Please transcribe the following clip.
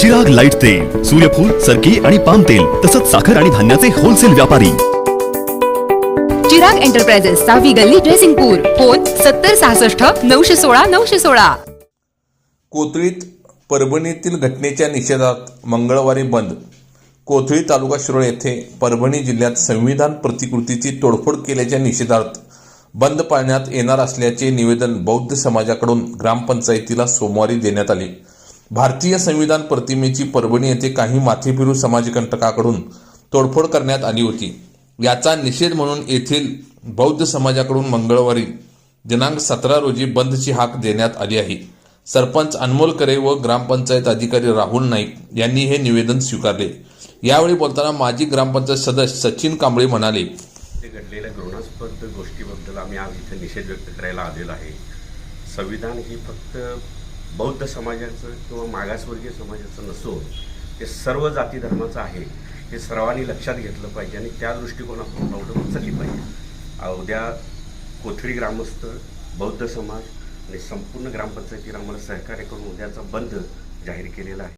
Chirag light तेल सूर्यफूल सरकी आणि पाम तेल तसंच साखर आणि धान्याचे होलसेल व्यापारी. चिराग एंटरप्राइजेस सहावी गल्ली ड्रेसिंगपूर फोन सत्तर सहासष्ट नऊशे सोळा नऊशे सोळा. कोथळीत परभणीतील घटनेच्या निषेधात मंगळवारी बंद. कोथळी तालुका शिरोळ येथे परभणी जिल्ह्यात संविधान प्रतिकृतीची तोडफोड केल्याच्या निषेधार्थ बंद पाळण्यात येणार असल्याचे निवेदन बौद्ध समाजाकडून ग्रामपंचायतीला सोमवारी देण्यात आले. भारतीय संविधान प्रतिमेची परभणी येथे काही माथेफिरू समाजकंटकाकडून तोडफोड करण्यात आली होती. याचा निषेध म्हणून येथील बौद्ध समाजाकडून मंगळवारी दिनांक सतरा रोजी बंदची हाक देण्यात आली आहे. सरपंच अनमोल करे व ग्रामपंचायत अधिकारी राहुल नाईक यांनी हे निवेदन स्वीकारले. यावेळी बोलताना माजी ग्रामपंचायत सदस्य सचिन कांबळे म्हणाले घडलेल्या घृणास्पद गोष्टीबद्दल आम्ही आज इथे निषेध व्यक्त करायला आलेलो आहे. संविधान ही फक्त बौद्ध समाजाचं किंवा मागासवर्गीय समाजाचं नसून ते सर्व जाती धर्माचं आहे हे सर्वांनी लक्षात घेतलं पाहिजे आणि त्या दृष्टिकोनातून पावलं उचलली पाहिजे. उद्या कोथळी ग्रामस्थ बौद्ध समाज आणि संपूर्ण ग्रामपंचायतीला आम्हाला सहकार्य करून उद्याचा बंद जाहीर केलेला आहे.